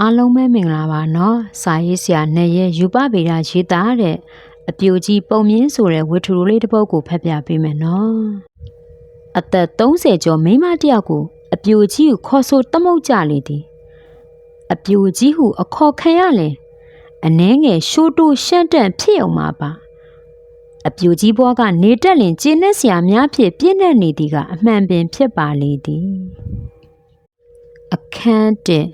အားလုံးပဲမင်္ဂလာပါနော်စာရေးဆရာနဲ့ရဲ့ယူပဗေဒရေးသားတဲ့အပြိုကြီးပုံမြင့်ဆိုတဲ့ဝတ္ထုရိုးလေးတစ်ပုဒ်ကိုဖတ်ပြပေးမယ်နော်အသက်30ကျော်မိန်းမတစ်ယောက်ကိုအပြိုကြီးကိုခေါ်ဆိုတမုတ်ကြလေသည်အပြိုကြီးဟုအခေါ်ခံရလင်အနှဲငယ်ရှိုးတိုးရှန့်တန့်ဖြစ်အောင်မှာပါအပြိုကြီးဘွားကနေတက်လင်ကျင်းနေစရာများဖြစ်ပြည့်နေနေသည်ကအမှန်ပင်ဖြစ်ပါလေသည်အခန်းတဲ့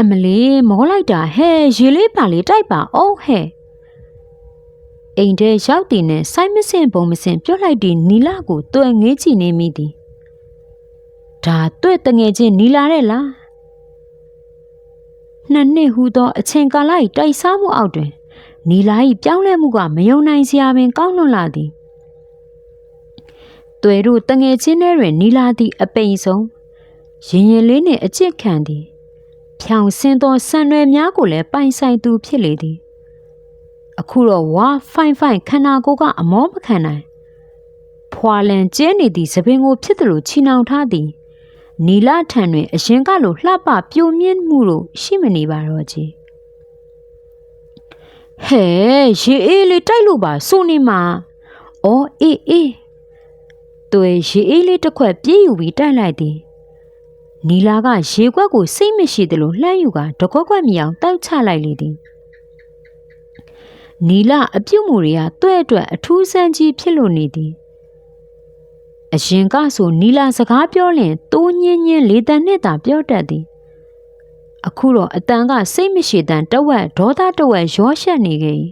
အမလေးမောလိုက်တာဟဲ့ရေလေးပါလေးတိုက်ပါအောင်ဟဲ့အိမ်ထဲရောက်တည်နဲ့စိုက်မစင်ပုံမစင်ပြုတ်လိုက်တဲ့နီလာကိုတွယ်ငေးချီနေမိသည်ဒါတွဲ့တငယ်ချင်းနီလာတဲ့လားနှစ်နှစ်ဟူသောအချိန်ကာလ၏တိုက်စားမှုအောက်တွင်နီလာ၏ပြောင်းလဲမှုကမယုံနိုင်စရာပင်ကောင်းလွန်လာသည်တွယ်တို့တငယ်ချင်းတွေတွင်နီလာသည့်အပိန်ဆုံးရင်ရင်လေးနှင့်အချစ်ခံသည် ဖြောင်ဆင်းသောဆန်ရွယ်များကိုလည်းပိုင်ဆိုင်သူဖြစ်လေသည်အခုတော့ဝါဖိုင်ဖိုင်ခန္ဓာကိုယ်ကအမောမခံနိုင်ဖွာလန်ကျဲနေသည့်သပင်ကိုဖြစ်သလိုချီနှောင်ထားသည်နီလာထံတွင် အရင်ကလိုလှပပြိုမြင့်မှုတို့ရှိမနေပါတော့ကြီးဟဲ့ရေအေးလေးတိုက်လို့ပါစိုးနေမှာအော်အေးအေးတွေရေအေးလေးတစ်ခွက်ပြေးယူပြီးတိုက်လိုက်သည် နီလာကရေခွက်ကိုစိတ်မရှိသလိုလှမ်းယူကတကွက်ကွက်မြောင်တောက်ချလိုက်လေသည်နီလာအပြုတ်မှုတွေကတွဲ့အတွက်အထူးဆန်းကြီးဖြစ်လို့နေသည်အရင်ကဆိုနီလာစကားပြောရင်တိုးညင်းညင်းလေတံနဲ့သာပြောတတ်သည်အခုတော့အတန်ကစိတ်မရှိတန်တဝက်ဒေါသတဝက်ရောရှက်နေခဲ့၏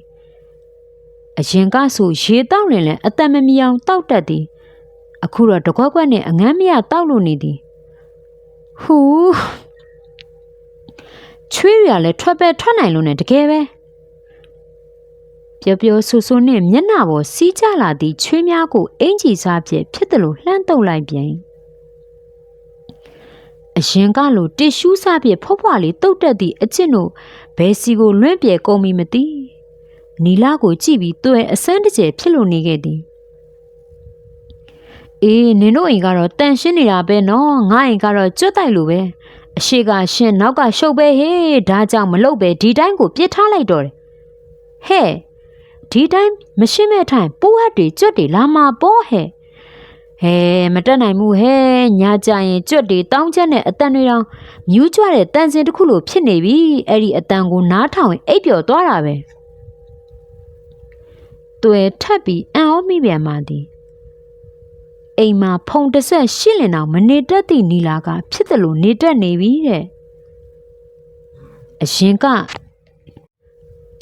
အရင်ကဆိုရေတောက်ရင်လည်းအတန်မမြောင်တောက်တတ်သည်အခုတော့တကွက်ကွက်နဲ့အငမ်းမရတောက်လို့နေသည် ဟူးချွေးရလည်းထွက်ပဲထွက်နိုင်လို့ ਨੇ တကယ်ပဲပျော်ပျော်ဆူဆူနဲ့မျက်နှာပေါ်စီးကြလာသည့်ချွေးများကိုအင်ကြီးစားဖြင့်ဖြစ်တယ်လို့လှမ်းတုပ်လိုက်ပြန်အရင်ကလိုတစ်ရှူးစားဖြင့်ဖွားဖွားလေးတုတ်တက်သည့်အချစ်တို့ဘယ်စီကိုလွင့်ပြေကုန်ပြီမသိနီလာကိုကြည့်ပြီးသူ့ရဲ့အစမ်းတကျယ်ဖြစ်လို့နေခဲ့သည် အေးနင်တို့အိမ်ကတော့တန်ရှင်းနေတာပဲနော်ငါအိမ်ကတော့ကျွတ်တိုက်လို့ပဲအရှိကရှင်းနောက်ကရှုပ်ပဲဟေးဒါကြောင့်မလုပ်ပဲဒီတိုင်းကိုပြစ်ထားလိုက်တော့တယ်ဟဲ့ဒီတိုင်းမရှင်းမဲ့ထိုင်ပိုးဟတ်တွေကျွတ်တွေလာမှာပေါ့ဟဲ့ဟဲမတက်နိုင်ဘူးဟဲညာကြရင်ကျွတ်တွေတောင်းချက်နဲ့အတန်တွေတောင်မြူးကြွတဲ့တန်စင်တစ်ခုလိုဖြစ်နေပြီအဲ့ဒီအတန်ကိုနားထောင်ရင်အိပ်ပျော်သွားတာပဲတွယ်ထပ်ပြီးအံ့ဩမိပြန်ပါသည် အိမ်မှာဖုံတစ်ဆက်ရှစ်လင်အောင်မနေတတ်သည့်နီလာက ဖြစ်တယ်လို့နေတတ်နေပြီတဲ့အရင်က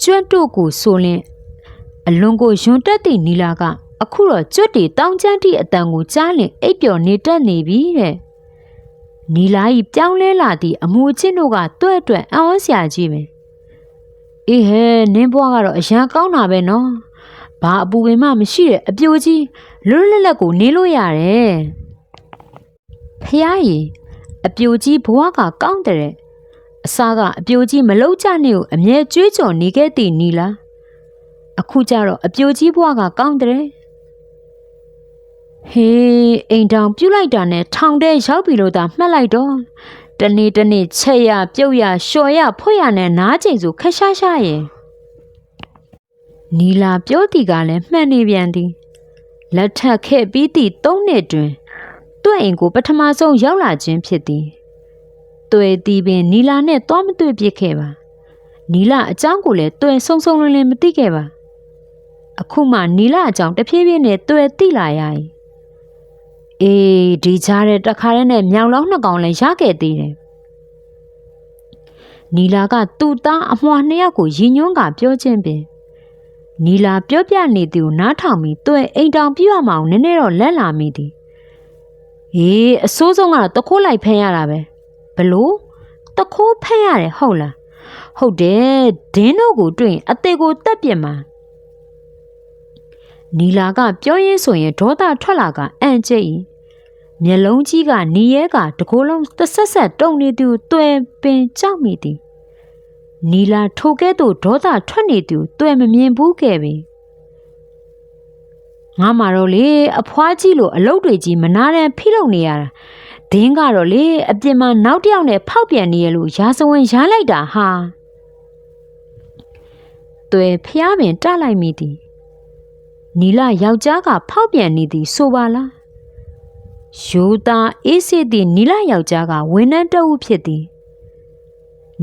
ကျွတ်တို့ကိုဆိုလင်းအလွန်ကိုယွန်တက်သည့်နီလာက အခုတော့ကျွတ်တီတောင်းချမ်းတီအတန်ကိုကြားလင်အိပ်ပျော်နေတတ်နေပြီတဲ့နီလာဤပြောင်းလဲလာသည့်အမူအချင်းတို့ကတွဲ့အတွက်အံ့ဩစရာကြီးပဲအေးဟဲနင်းဘွားကတော့အရန်ကောင်းတာပဲနော် ဘာအပူပင်မှမရှိတဲ့အပြိုကြီးလွတ်လွတ်လပ်ကိုနေလို့ရတယ်ဖះရီအပြိုကြီးဘဝကကောင်းတဲ့အစားကအပြိုကြီးမလုံးကြနဲ့ကိုအမြဲကြွေးကြော်နေခဲ့တည်နီလားအခုကျတော့အပြိုကြီးဘဝကကောင်းတဲ့ဟေးအိမ်တောင်ပြုတ်လိုက်တာနဲ့ထောင်ထဲရောက်ပြီလို့သာမှတ်လိုက်တော့တနေ့တနေ့ချက်ရပြုတ်ရလျှော်ရဖွက်ရနဲ့နားချိန်ဆိုခက်ရှားရှားရဲ့ နီလာပြောတီကလည်းမှန်နေပြန်သည်လက်ထပ်ခဲ့ပြီးသည့်၃နှစ်တွင်သူ့အိမ်ကိုပထမဆုံးရောက်လာခြင်းဖြစ်သည်တွေ့သည်ပင်နီလာနဲ့သွားမတွေ့ပြစ်ခဲ့ပါနီလာအကြောင်းကိုလည်းတွေ့ဆုံဆုံလင်းလင်းမသိခဲ့ပါအခုမှနီလာအကြောင်းတဖြည်းဖြည်းနဲ့တွေ့သိလာရ၏အေးဒီချားတဲ့တခါတည်းနဲ့မြောင်လောင်းနှစ်ကောင်လည်းရခဲ့သေးတယ်နီလာကသူ့သားအမွှာနှစ်ယောက်ကိုရည်ညွှန်းကပြောခြင်းပင် နီလာပြောပြနေသူကိုနားထောင်ပြီးသူ့ရဲ့အိမ်တောင်ပြရမအောင်နည်းနည်းတော့လက်လာမိသည်ဟေးအစိုးဆုံးကတော့တခိုးလိုက်ဖမ်းရတာပဲဘလို့တခိုးဖမ်းရတယ်ဟုတ်လားဟုတ်တယ်ဒင်းတို့ကိုတွေ့ရင်အသေးကိုတက်ပြစ်မှာနီလာကပြောရင်းဆိုရင်ဒေါသထွက်လာကအံ့ကျိတ်မျက်လုံးကြီးကနီရဲကတကိုယ်လုံးတဆက်ဆက်တုံနေသူတွယ်ပင်ကြောက်မိသည် နီလာထိုကဲ့သို့ဒေါသထွက်နေသူတွေ့မမြင်ဘူးခဲ့ပြီငါမှာတော့လေအဖွားကြီးလိုအလုတ်တွေကြီးမနာတန်ဖိလုပ်နေရတာဒင်းကတော့လေအပြင်မှာနောက်တစ်ယောက်နဲ့ဖောက်ပြန်နေရလို့ရာဇဝင်ရလိုက်တာဟာတွယ်ဖျားပင်တလိုက်မိသည်နီလာယောက်ျားကဖောက်ပြန်နေသည်ဆိုပါလားယူသားအေးစစ်သည်နီလာယောက်ျားကဝင်းနှန်းတအုပ်ဖြစ်သည်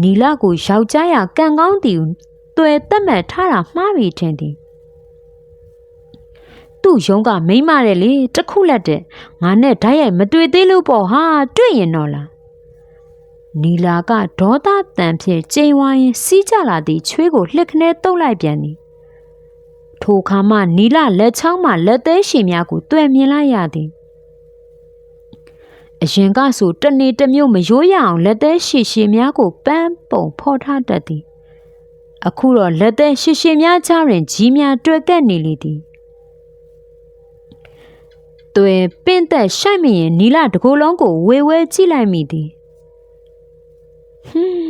နီလာကိုယောက်ျားရကံကောင်းသည်ဟုတွယ်တက်မှတ်ထားတာမှားပြီထင်သည်သူ့ရုံးကမိမ့်မတယ်လေတခုလက်တဲ့ငါနဲ့ဓာတ်ရိုက်မတွေ့သေးလို့ပေါ့ဟာတွေ့ရင်တော့လားနီလာကဒေါသတန်ဖြင့်ကျိန်ဝိုင်းစီးကြလာသည့်ချွေးကိုလှစ်ခနဲတုပ်လိုက်ပြန်သည်ထိုခါမှနီလာလက်ချောင်းမှလက်သေးရှည်များကိုတွေ့မြင်လိုက်ရသည် အရင်ကဆိုတနေတစ်မျိုးမရိုးရအောင်လက်သေးရှည်ရှည်များကိုပန်းပုံဖော်ထားတတ်သည်အခုတော့လက်သေးရှည်ရှည်များချတွင်ကြီးများတွေ့ကက်နေလေသည်တွင်ပင့်သက်ရှိုက်မရင်နီလာတကိုယ်လုံးကိုဝေဝဲကြည့်လိုက်မိသည်ဟွန်း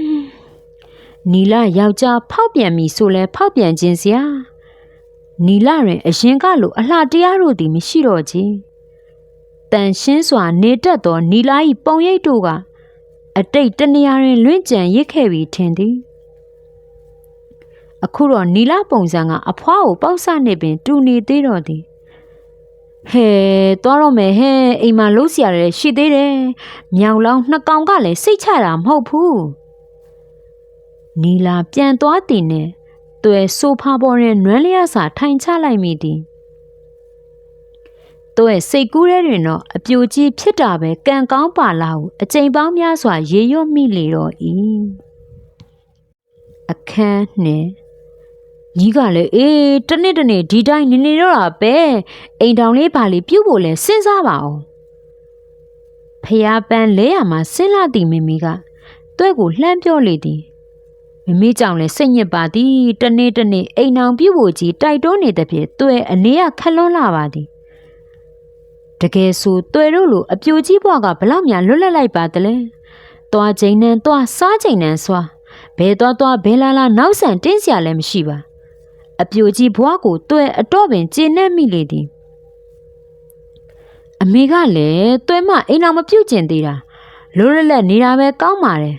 နီလာယောက်ျားဖောက်ပြန်ပြီဆိုလဲဖောက်ပြန်ခြင်းစရာနီလာတွင်အရင်ကလိုအလှတရားတို့သည်မရှိတော့ချေ တန်ရှင်းစွာနေတတ်သောနီလာ၏ပုံရိပ်တို့ကအတိတ်တနေရာတွင်လွင့်ကြံရစ်ခဲ့ပြီထင်သည်အခုတော့နီလာပုံစံကအဖွားကိုပေါက်ဆနေပင် တူနေသေးတော့သည်ဟဲသွားတော့မယ်ဟဲအိမ်မှာလုံးစရာတွေရှိသေးတယ်မြောင်လောင်းနှစ်ကောင်ကလည်းစိတ်ချတာမဟုတ်ဘူးနီလာပြန်သွားတည်နဲ့တွယ်ဆိုဖာပေါ်နဲ့နွမ်းလျာစာထိုင်ချလိုက်မိသည် တွယ်စိတ်ကူးတဲ့တွင်တော့အပြိုကြီးဖြစ်တာပဲကံကောင်းပါလားဟုအကြိမ်ပေါင်းများစွာ ရေရွတ်မိလေတော့၏အခန်းနှင့်ညီးကလည်းအေးတနေ့တနေ့ဒီတိုင်းနေနေတော့တာပဲအိမ်တောင်လေးပါလေးပြုတ်ဖို့လဲစဉ်းစားပါအောင်ဖျားပန်းလဲရမှာဆင်းလာသည်မိမိကတွဲ့ကိုလှမ်းပြောလေသည်မိမိကြောင့်လဲစိတ်ညစ်ပါသည်တနေ့တနေ့အိမ်အောင်ပြုတ်ဖို့ကြီးတိုက်တွန်းနေသည်ဖြင့်တွဲအနေကခလွန်းလာပါသည် တကယ်ဆိုတွဲတို့လိုအပြိုကြီးဘွားကဘလောက်များလွတ်လပ်လိုက်ပါတလဲသွားချိန်နဲ့သွားစားချိန်နဲ့စွာဘဲသွားသွားဘဲလာလာနောက်ဆန်တင်းစရာလည်းမရှိပါအပြိုကြီးဘွားကိုတွဲအတော့ပင်ကျဉ်နှက်မိလေသည်အမေကလည်းတွဲမအိမ်အောင်မပြုတ်ကျင်သေးတာလိုရလက်နေတာပဲကောင်းပါတယ်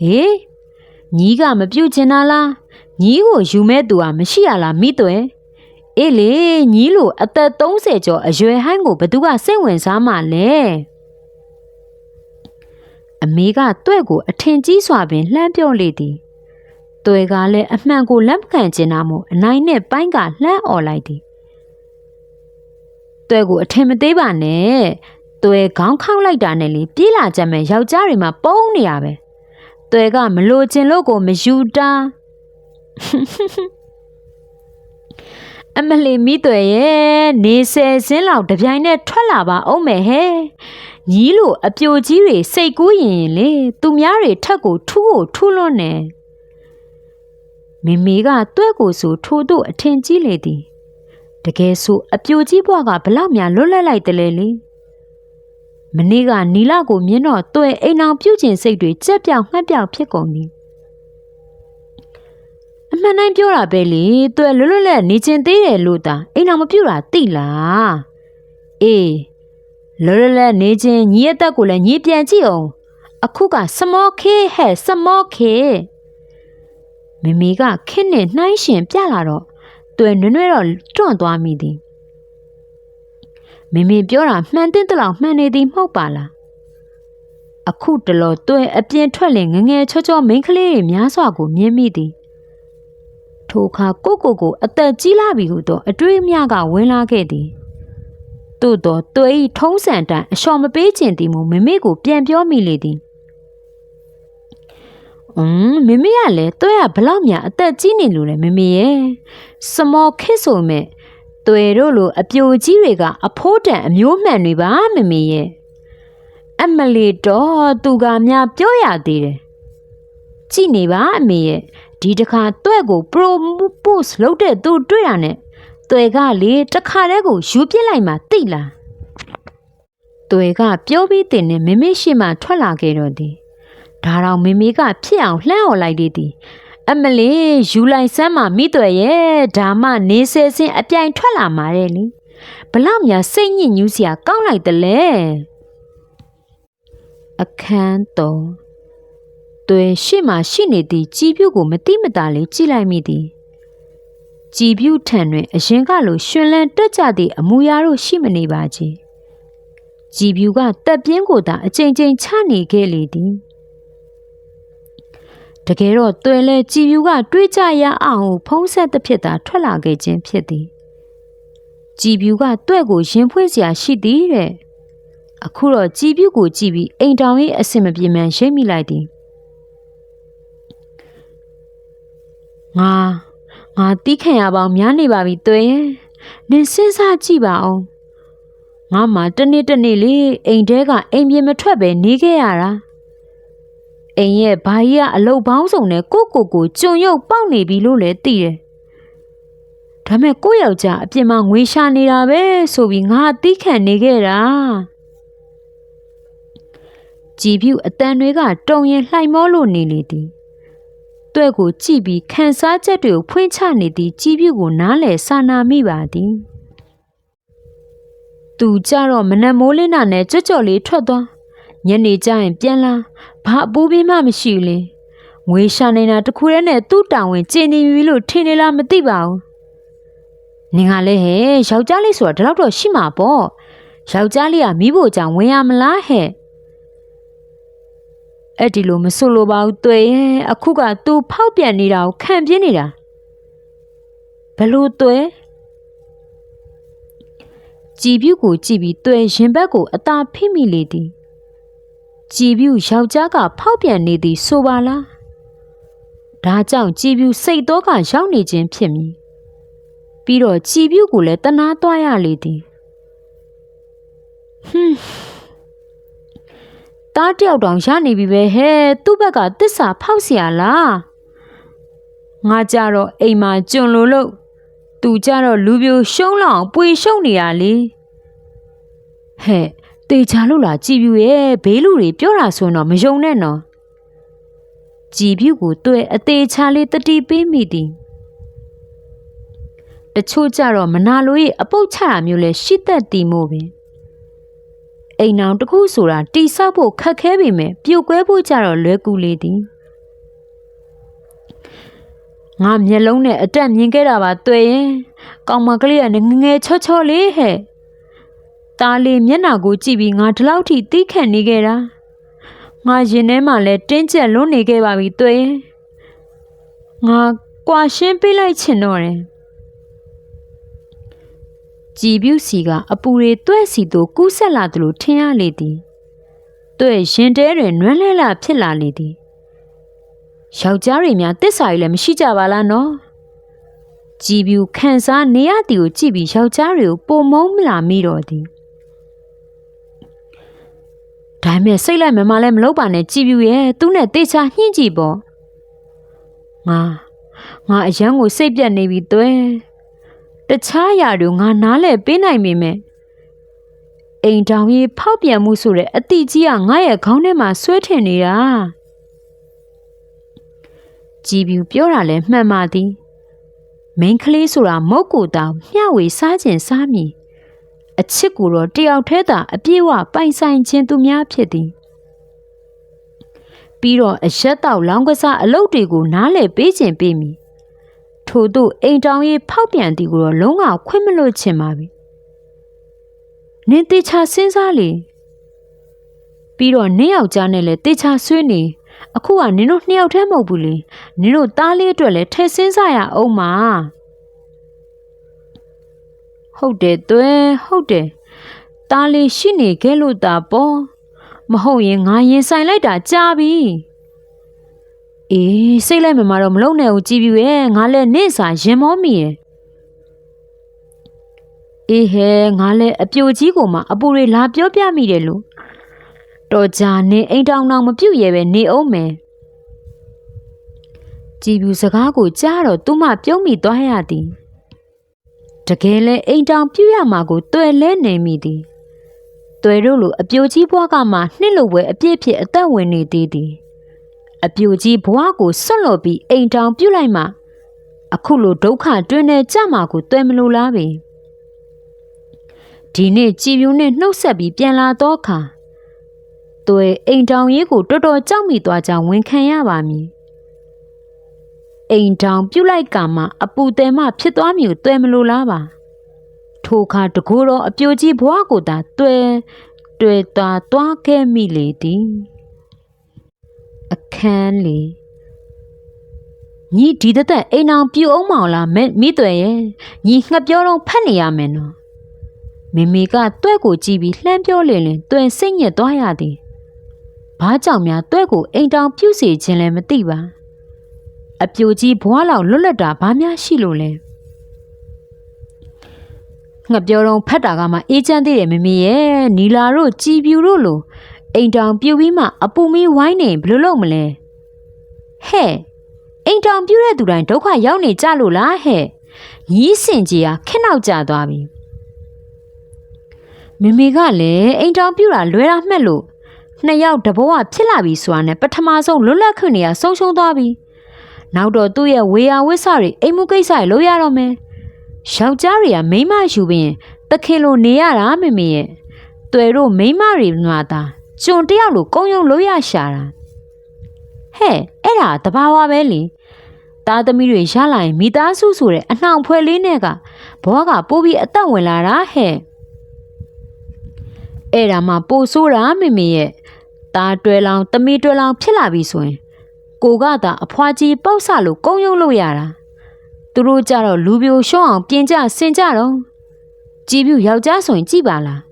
ဟေးညီးကမပြုတ်ကျင်တာလားညီးကိုယူမဲ့သူကမရှိရလားမိသွဲ အေးလေညီးလိုအသက်30ကျော်အရွယ်ဟိုင်းကိုဘသူကစိတ်ဝင်စားမှလဲအမေကတွဲ့ကိုအထင်ကြီးစွာပင်လှမ်းပြောလေသည်တွဲကလည်းအမှန်ကိုလက်မခံကျင်တာမို့အနိုင်နဲ့ပိုင်းကလှမ်းអော်လိုက်သည်တွဲကိုအထင်မသေးပါနဲ့တွဲခေါင်းခောက်လိုက်တာနဲ့လေပြေးလာကြမယ်ယောက်ျားတွေမှာပုံနေရပဲတွဲကမလို့ကျင်လို့ကိုမယူတာ အမလီမိတွယ်ရဲ့နေဆယ်စင်းလောက်တပြိုင်နဲ့ထွက်လာပါအောင်မယ်ဟဲ့ညီးလို့အပြိုကြီးတွေစိတ်ကူးရင်လေသူများတွေထက်ကိုထူးကိုထူးလွန်းနေမိမိကတွဲ့ကိုဆိုထိုးတို့အထင်ကြီးလေသည်တကယ်ဆိုအပြိုကြီးဘွားကဘလောက်များလွတ်လပ်လိုက်တယ်လေလေမနေ့ကနီလာကိုမြင်တော့တွဲအိမ်အောင်ပြုတ်ကျင်စိတ်တွေကြက်ပြောင်ငှက်ပြောင်ဖြစ်ကုန်သည် အမှန်တိုင်းပြောတာပဲလေတွဲလွတ်လွတ်လပ်နေချင်သေးတယ်လို့သာအိမ်အောင်မပြုတ်တာသိလားအေးလွတ်လွတ်လပ်နေချင်ညီရဲ့တက်ကိုလည်းညီပြန်ကြည့်အောင်အခုကစမောခေဟဲ့စမောခေမမေကခင်းနဲ့နှိုင်းရှင်ပြလာတော့တွယ်နွဲ့နွဲ့တော့တွန့်သွားမိသည်မမေပြောတာမှန်တဲ့တလောက်မှန်နေသည်မဟုတ်ပါလားအခုတလောတွယ်အပြင်းထွက်လင်ငငယ်ချောချောမိန်းကလေးတွေများစွာကိုမြင်မိသည် ထိုအခါကိုကိုကိုအသက်ကြီးလာပြီဟုသောအတွေးမြကဝင်လာခဲ့သည်သို့တော့တွဲဤထုံးစံတန်အလျှော်မပေးခြင်းသည်မူမမေကိုပြန်ပြောမိလေသည်။အင်းမမေကလည်းတွဲကဘလောက်များအသက်ကြီးနေလို့လဲမမေရဲ့။စမော်ခစ်ဆိုမဲ့တွဲတို့လိုအပြိုကြီးတွေကအဖိုးတန်အမျိုးမှန်တွေပါမမေရဲ့။အမလီတော့သူကများပြောရသေးတယ်။ကြည့်နေပါအမေရဲ့ ဒီတစ်ခါတွဲကို propose လုပ်တဲ့သူတွေ့တာနဲ့တွယ်ကလေတခါတည်းကိုယူပြစ်လိုက်မှသိလားတွယ်ကပြောပြီးတင်နဲ့မမေရှိမှထွက်လာခဲ့တော့သည်ဒါတော့မမေကဖြစ်အောင်လှမ်းអော်လိုက်သေးသည်အမလေးယူလိုက်စမ်းမှမိတွယ်ရဲ့ဒါမှနေဆဲစင်းအပြိုင်ထွက်လာမှာတဲ့လေဘလောက်များစိတ်ညစ်ညူးစရာကောင်းလိုက်တလဲအခန်းတော် တွင်ရှေ့မှရှိနေသည့်ကြည်ပြုတ်ကိုမတိမတာလေးကြည့်လိုက်မိသည်ကြည်ပြုတ်ထံတွင်အရင်ကလိုရှင်လန်းတက်ကြသည့်အမူအရာတို့ရှိမနေပါချေကြည်ပြုတ်ကတက်ပြင်းကိုသာအချိန်ချင်းချနေခဲ့လေသည်တကယ်တော့တွယ်လဲကြည်ပြူကတွေးကြရအောင်ဟုဖုံးဆက်သဖြင့်သာထွက်လာခဲ့ခြင်းဖြစ်သည်ကြည်ပြူကတွဲ့ကိုရင်ဖွင့်စရာရှိသည်တဲ့အခုတော့ကြည်ပြူကိုကြည့်ပြီးအိမ်တောင်ရဲ့အစင်မပြေမှန်ရိပ်မိလိုက်သည် ငါငါတီးခံရပေါင်းများနေပါပြီတွယ်ရဲ့နင်စဉ်းစားကြည့်ပါအောင်ငါမှတနေ့တနေ့လေးအိမ်ထဲကအိမ်ပြင်မထွက်ပဲနေခဲ့ရတာအိမ်ရဲ့ဘာကြီးကအလုတ်ပေါင်းစုံနဲ့ကိုကိုကိုကျွံရုပ်ပေါက်နေပြီလို့လည်းသိတယ်ဒါမဲ့ကိုယောက်ျားအပြင်မှာငွေရှာနေတာပဲဆိုပြီးငါတီးခံနေခဲ့တာကြည်ဖြူအတန်တွေကတုံရင်လှိုက်မောလို့နေလေသည် တွဲ့ကိုကြည့်ပြီးခန်းစားချက်တွေကိုဖွင့်ချနေသည့်ကြည်ဖြူကိုနားလည်စာနာမိပါသည်သူကြတော့မနက်မိုးလင်းတာနဲ့ကြွကြော်လေးထွက်သွားညနေကျရင်ပြန်လာဘာအပူးပြင်းမှမရှိဘူးလေငွေရှာနေတာတခုတည်းနဲ့သူ့တောင်ဝင်ကျင်းနေပြီလို့ထင်နေလားမသိပါဘူးနင်ကလည်းဟဲ့ယောက်ျားလေးဆိုတာဒီလောက်တော့ရှိမှာပေါ့ယောက်ျားလေးကမိဖို့ကြောင့်ဝင်ရမလားဟဲ့ အဲ့ဒီလိုမဆိုလိုပါဘူးတွေ့ရဲ့အခုက तू ဖောက်ပြန်နေတာကိုခံပြင်းနေတာဘလို့တွေ့ကြည်ပြုတ်ကိုကြည့်ပြီးတွေ့ရင်ဘက်ကိုအသာဖိမိလေသည်ကြည်ပြူယောက်ျားကဖောက်ပြန်နေသည်ဆိုပါလားဒါကြောင့်ကြည်ပြူစိတ်တော့ကရောက်နေခြင်းဖြစ်မည်ပြီးတော့ကြည်ပြူကိုလည်းတနာသွားရလေသည်ဟွန်း တားတယောက်တောင်ရနေပြီပဲဟဲ့သူ့ဘက်ကတစ္ဆာဖောက်เสียလားငါကြတော့အိမ်မှာကျွံလို့လို့သူကြတော့လူပြိုရှုံးလောက်ပွေရှုံးနေရလေဟဲ့တေချာလို့လားကြည်ပြူရဲ့ဘေးလူတွေပြောတာဆိုရင်တော့မယုံနဲ့နော်ကြည်ပြူကိုတွေ့အသေးချာလေးတတိပေးမိသည်တချို့ကြတော့မနာလိုရဲ့အပုတ်ချတာမျိုးလဲရှိတတ်သည်မို့ပင် အိမ်အောင်တခုဆိုတာတိဆောက်ဖို့ခက်ခဲပေမဲ့ပြိုကွဲဖို့ကြတော့လွယ်ကူလေသည်ငါမျက်လုံးနဲ့အတက်မြင်ခဲ့တာပါတွေ့ရင်ကောင်မကလေးကငငယ်ချောချောလေးဟဲ့ตาလေးမျက်နှာကိုကြည့်ပြီးငါဒီလောက်ထိတီးခတ်နေခဲ့တာငါရင်ထဲမှာလဲတင်းကျပ်လွန်းနေခဲ့ပါပြီသွေးငါကွာရှင်းပေးလိုက်ချင်တော့တယ် ကြည်ပြူစီကအပူတွေတွဲ့စီသို့ကူးဆက်လာသလိုထင်ရလေသည်တွဲ့ရင်တဲတွင်နွမ်းလဲလာဖြစ်လာလေသည်ယောက်ျားတွေများတစ္ဆာကြီးလည်းမရှိကြပါလားနော်ကြည်ပြူခန်းစားနေရသည်ကိုကြည့်ပြီးယောက်ျားတွေကိုပုံမုံးမလာမိတော့သည်ဒါမဲ့စိတ်လိုက်မမလည်းမလုပ်ပါနဲ့ကြည်ပြူရဲ့သူ့နဲ့တေချာညှင့်ကြည့်ပေါ့ငါငါအရန်ကိုစိတ်ပြတ်နေပြီသွဲ တခြားအရာတွေငါနားလဲပေးနိုင်မိမယ်အိမ်တောင်ကြီးဖောက်ပြန်မှုဆိုတဲ့အတိကြီးကငါရဲ့ခေါင်းထဲမှာဆွဲထင်နေတာကြည်ပြူပြောတာလဲမှန်ပါသည်မိန်းကလေးဆိုတာမုတ်ကိုတောင်မျှဝေစားခြင်းစားမည်အချစ်ကိုတော့တယောက်တည်းသာအပြည့်အဝပိုင်ဆိုင်ခြင်းသူများဖြစ်သည်ပြီးတော့အရက်တောက်လောင်းကစားအလုပ်တွေကိုနားလည်ပေးခြင်းပေးမည် ထို့သို့အိမ်တောင်ရေးဖောက်ပြန်သည်ကိုတော့လုံးဝခွင့်မလွတ်ချင်ပါပြီနင်းတေချာစဉ်းစားလေပြီးတော့နင်းယောက်ျားနဲ့လည်းတေချာဆွေးနေအခုကနင်တို့နှစ်ယောက်တည်းမဟုတ်ဘူးလေနင်တို့သားလေးအတွက်လည်းထည့်စင်းစားရအောင်ပါဟုတ်တယ်သွဲဟုတ်တယ်သားလေးရှိနေခဲ့လို့တာပေါ့မဟုတ်ရင်ငါရင်ဆိုင်လိုက်တာကြာပြီ အေးစိတ်လိုက်မမတော့မလုံနဲ့ဦးကြည်ပြူရဲ့ငါလည်းနေ့စာရင်မောမိရဲ့အေးဟဲငါလည်းအပြိုကြီးကိုမှအပူတွေလာပြောပြမိတယ်လို့တော်ကြာနေအိမ်တောင်တောင်မပြုတ်ရဲပဲနေအောင်မယ်ကြည်ပြူစကားကိုကြားတော့သူမှပြုံးမိသွားရသည်တကယ်လဲအိမ်တောင်ပြုတ်ရမှာကိုတွေ့လဲနေမိသည်တွေ့တို့လိုအပြိုကြီးဘွားကမှနှစ်လိုပဲအပြည့်ဖြစ်အသက်ဝင်နေသေးသည် အပြိုကြီးဘွားကိုဆွတ်လို့ပြီးအိမ်တောင်ပြုတ်လိုက်မှအခုလိုဒုက္ခတွင်းနေကြမှာကိုတွေ့မလို့လားပဲဒီနေ့ကြည်ပြူနဲ့နှုတ်ဆက်ပြီးပြန်လာတော့ခါသွဲအိမ်တောင်ရေးကိုတော်တော်ကြောက်မိသွားကြောင်းဝန်ခံရပါမည်အိမ်တောင်ပြုတ်လိုက်ကမှအပူတဲမှဖြစ်သွားမည်ကိုသွဲမလို့လားပါထိုအခါတကူတော့အပြိုကြီးဘွားကိုသာသွဲတွေ့တာသွားခဲ့မိလေသည် အခန်းလေညီဒီတက်တက်အိမ်အောင်ပြူအောင်မောင်လားမဲမိသွဲရဲ့ညီငှက်ပြောတော့ဖတ်နေရမယ်နော်မေမေကတွဲ့ကိုကြည့်ပြီးလှမ်းပြောလေလင်တွင်စိတ်ညစ်သွားရသည်ဘာကြောင့်များတွဲ့ကိုအိမ်တောင်ပြုတ်စေခြင်းလည်းမသိပါအပြိုကြီးဘွားလောက်လွတ်လပ်တာဘာများရှိလို့လဲငှက်ပြောတော့ဖတ်တာကမှအေးချမ်းသေးတယ်မမေရဲ့နီလာတို့ကြည်ပြူတို့လို အိမ်တောင်ပြူပြီးမှအပူမီးဝိုင်းနေဘယ်လိုလုပ်မလဲဟဲ့အိမ်တောင်ပြူတဲ့သူတိုင်းဒုက္ခရောက်နေကြလို့လားဟဲ့ညီးစင်ကြီးကခက်နောက်ကျသွားပြီမမေကလည်းအိမ်တောင်ပြူတာလွဲတာမှက်လို့နှစ်ယောက်တဘောကဖြစ်လာပြီဆိုတာနဲ့ပထမဆုံးလွတ်လပ်ခွင့်တွေကဆုံးရှုံးသွားပြီနောက်တော့သူ့ရဲ့ဝေယဝစ်စတွေအိမ်မှုကိစ္စတွေလုပ်ရတော့မယ်ယောက်ျားတွေကမိန်းမယူပြီးတခင်လိုနေရတာမမေရဲ့တွေ့တို့မိန်းမတွေမှာသာ ကျွန်တယောက်လိုကုန်းယုံလို့ရရှာတာဟဲ့အဲ့ဒါတဘာဝပဲလေသားသမီးတွေရလာရင်မိသားစုဆိုတဲ့အနှောင်ဖွဲလေးနဲ့ကဘဝကပိုးပြီးအသက်ဝင်လာတာဟဲ့အဲ့ဒါမှပိုဆိုးတာမိမိရဲ့သားတွဲလောင်သမီးတွဲလောင်ဖြစ်လာပြီဆိုရင်ကိုကသာအဖွားကြီးပေါက်ဆလို့ကုန်းယုံလို့ရတာသူတို့ကြတော့လူပြိုရှောင်းအောင်ပြင်ကြဆင်ကြတော့ကြည်ပြူယောက်ျားဆိုရင်ကြည်ပါလား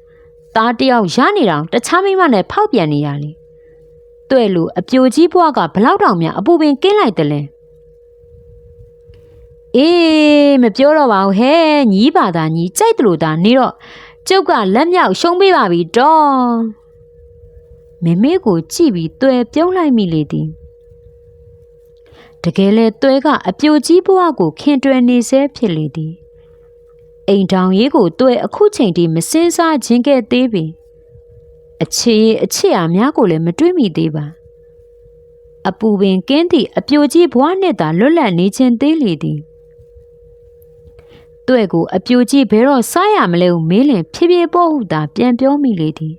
သားတယောက်ရနေတောင်တခြားမိမနဲ့ဖောက်ပြန်နေရလေတွေ့လို့အပြိုကြီးဘွားကဘလောက်တောင်များအပူပင်ကင်းလိုက်တယ်လဲအေးမပြောတော့ပါဘူးဟဲ့ညီးပါသားညီးကြိုက်တယ်လို့သာနေတော့ကျုပ်ကလက်မြောက်ရှုံးပေးပါပြီတော့မမေကိုကြည့်ပြီးတွေ့ပြုံးလိုက်မိလေသည်တကယ်လဲတွဲကအပြိုကြီးဘဝကိုခင်တွယ်နေဆဲဖြစ်လေသည် အိမ်တောင်ရေးကိုတွဲအခုချိန်ထိမစင်းစားခြင်းခဲ့သေးပြီအခြေအချစ်အားများကိုလည်းမတွေးမိသေးပါအပူပင်ကင်းသည့်အပြိုကြီးဘဝနဲ့သာလွတ်လပ်နေခြင်းသေးလေသည်တွဲကိုအပြိုကြီးဘယ်တော့စားရမလဲဟုမေးလင်ဖြည်းဖြည်းပေါ့ဟုသာပြန်ပြောမိလေသည်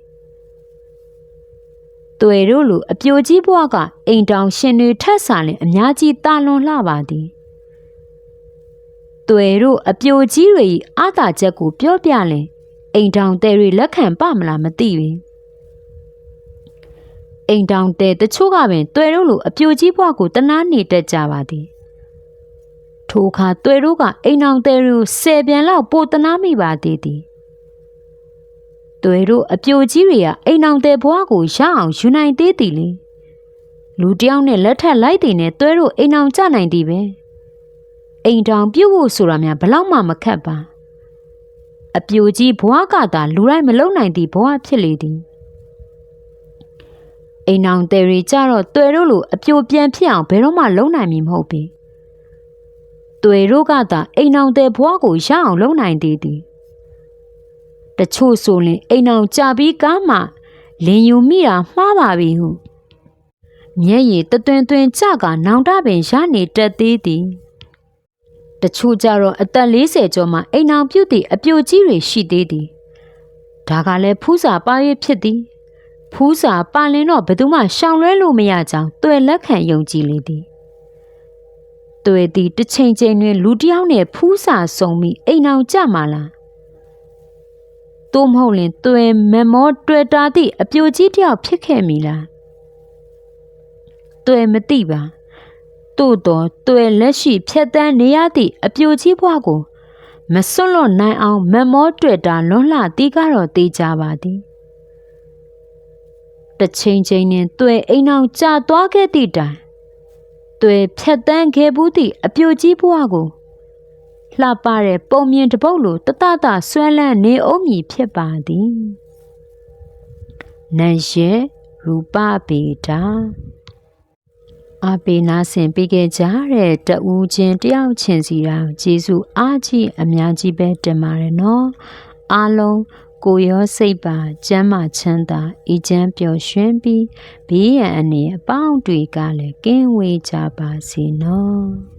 သွေတို့လိုအပြိုကြီးဘွားကအိမ်တောင်ရှင်တွေထက်ဆာလင်အများကြီးတာလွန်လှပါသည် သွေတို့အပြိုကြီးတွေအာသာချက်ကိုပြောပြလင်အိမ်တောင်တဲတွေလက်ခံပမလားမသိဘူးအိမ်တောင်တဲတချို့ကပင်သွေတို့လိုအပြိုကြီးဘွားကိုတနာနေတတ်ကြပါသည်ထိုအခါသွေတို့ကအိမ်တောင်တဲတွေကိုဆယ်ပြန်လောက်ပိုတနာမိပါသေးသည်သွဲတို့အပြိုကြီးတွေကအိမ်အောင်တဲ့ဘွားကိုရအောင်ယူနိုင်သေးသည်လေလူတယောက်နဲ့လက်ထက်လိုက်တင်နဲ့သွဲတို့အိမ်အောင်ကြနိုင်သည်ပဲ အိမ်တောင်ပြုတ်ဖို့ဆိုတာများဘလောက်မှမခက်ပါအပြိုကြီးဘွားကသာလူတိုင်းမလုံနိုင်သည့်ဘွားဖြစ်လေသည်အိမ်အောင်တယ်ရီကြတော့သွဲတို့လိုအပြိုပြန်ဖြစ်အောင်ဘယ်တော့မှလုံနိုင်မည်မဟုတ်ပေသွဲတို့ကသာအိမ်အောင်တဲ့ဘွားကိုရအောင်လုံနိုင်သေးသည်တချို့ဆိုရင်အိမ်အောင်ကြပြီးကားမှလင်ယူမိတာမှားပါပြီဟုမျက်ရည်တသွင်သွင်ကြကနောင်တပင်ရနေတတ်သေးသည် တချို့ကြတော့အသက်40ကျော်မှအိမ်အောင်ပြုတ်သည့်အပြိုကြီးတွေရှိသေးသည်ဒါကလည်းဖူးစာပါရဖြစ်သည်ဖူးစာပါလင်းတော့ဘယ်သူမှရှောင်လွဲလို့မရကြောင်းတွေ့လက်ခံယုံကြည်လေသည်တွေ့သည်တစ်ချိန်ချိန်တွင် လူတစ်ယောက်နဲ့ဖူးစာစုံပြီးအိမ်အောင်ကြမှာလားသို့မဟုတ်ရင်တွင်မမောတွေ့တာသည့်အပြိုကြီးတယောက်ဖြစ်ခဲ့မည်လားတွင်မသိပါ သို့တော်တွယ်လက်ရှိဖြတ်တန်းနေရသည့်အပြိုကြီးဘွားကို မစွန့်လွတ်နိုင်အောင်မမောတွေ့တာလွန်လှတီးကတော့တေးကြပါသည်တချိန်ချိန်နှင့်တွယ်အိမ်အောင်ကြာသွားခဲ့သည့်တိုင်တွယ်ဖြတ်တန်းခဲ့ဘူးသည့်အပြိုကြီးဘွားကိုလှပတဲ့ပုံမြင်တစ်ပုတ်လိုတတတဆွဲလန်းနေအောင်မည်ဖြစ်ပါသည်နန်ရဲရူပပေတာ အပေနာဆင်ပေးခဲ့ကြတဲ့တဦးချင်းတယောက်ချင်းစီတာကျေးဇူးအားကြီးအများကြီးပဲတင်ပါတယ်နော်အားလုံးကိုရောစိတ်ပါကျမ်းမာချမ်းသာအေးချမ်းပျော်ရွှင်ပြီးဘေးရန်အနေအပေါင်းတွေကလည်းကင်းဝေးကြပါစေနော်